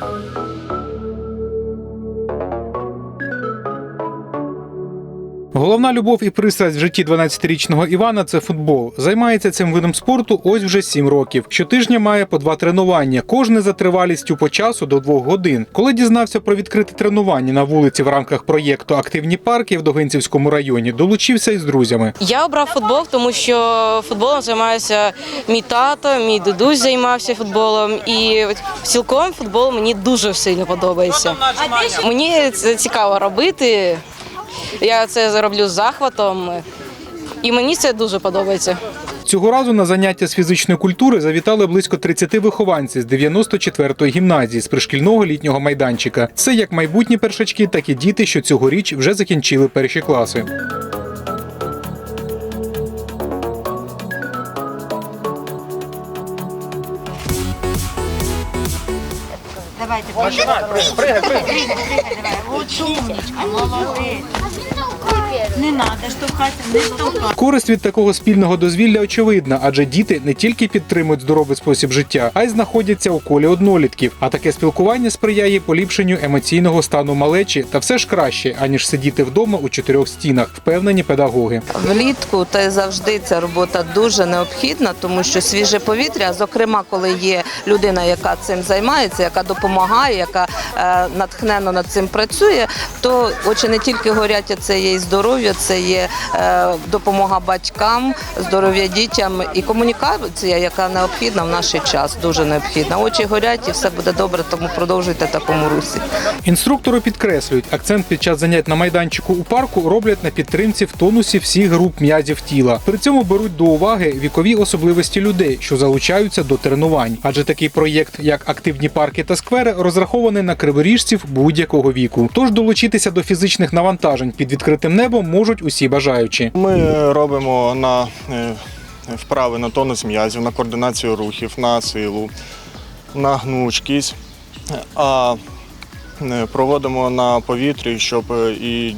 Oh. Головна любов і пристрасть в житті 12-річного Івана це футбол. Займається цим видом спорту ось вже 7 років. Щотижня має по два тренування, кожне за тривалістю по часу до двох годин. Коли дізнався про відкрите тренування на вулиці в рамках проєкту Активні парки в Довгинцівському районі, долучився із друзями. Я обрав футбол, тому що футболом займаюся мій тато, мій дідусь займався футболом, і цілком футбол мені дуже сильно подобається. Мені це цікаво робити. Я це зроблю з захватом, і мені це дуже подобається. Цього разу на заняття з фізичної культури завітали близько 30 вихованців з 94-ї гімназії з пришкільного літнього майданчика. Це як майбутні першачки, так і діти, що цьогоріч вже закінчили перші класи. Давайте, прыгай, прыгай, прыгай, прыгай, давай. Вот умничка, молодець. Треба штовхати, не штовхати. Користь від такого спільного дозвілля очевидна, адже діти не тільки підтримують здоровий спосіб життя, а й знаходяться у колі однолітків. А таке спілкування сприяє поліпшенню емоційного стану малечі та все ж краще, аніж сидіти вдома у чотирьох стінах, впевнені педагоги. Влітку та й завжди ця робота дуже необхідна, тому що свіже повітря, зокрема, коли є людина, яка цим займається, яка допомагає, яка е, натхненно над цим працює, то очі не тільки горять, а це є і здоров'я, це є е, допомога батькам, здоров'я дітям і комунікація, яка необхідна в наш час, дуже необхідна. Очі горять і все буде добре, тому продовжуйте такому русі. Інструктори підкреслюють, акцент під час занять на майданчику у парку роблять на підтримці в тонусі всіх груп м'язів тіла. При цьому беруть до уваги вікові особливості людей, що залучаються до тренувань. Адже такий проєкт, як активні парки та сквери, розрахований на криворіжців будь-якого віку. Тож долучитися до фізичних навантажень під відкритим небом можуть усі бажаючі. Ми е, робимо на е, вправи на тонус м'язів, на координацію рухів, на силу, на гнучкість, а е, проводимо на повітрі, щоб і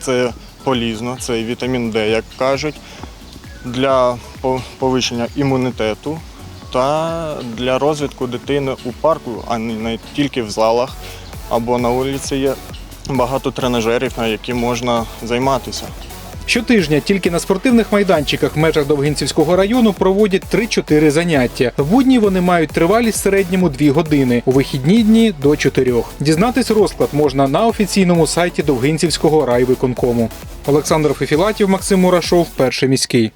це полізно, це вітамін Д, як кажуть, для по- повищення імунітету та для розвитку дитини у парку, а не тільки в залах або на вулиці є багато тренажерів, на які можна займатися. Щотижня тільки на спортивних майданчиках в межах Довгинцівського району проводять 3-4 заняття. В будні вони мають тривалість в середньому 2 години, у вихідні дні до 4. Дізнатись розклад можна на офіційному сайті Довгинцівського райвиконкому. Олександр Фефілатів, Максим Мурашов, перший міський.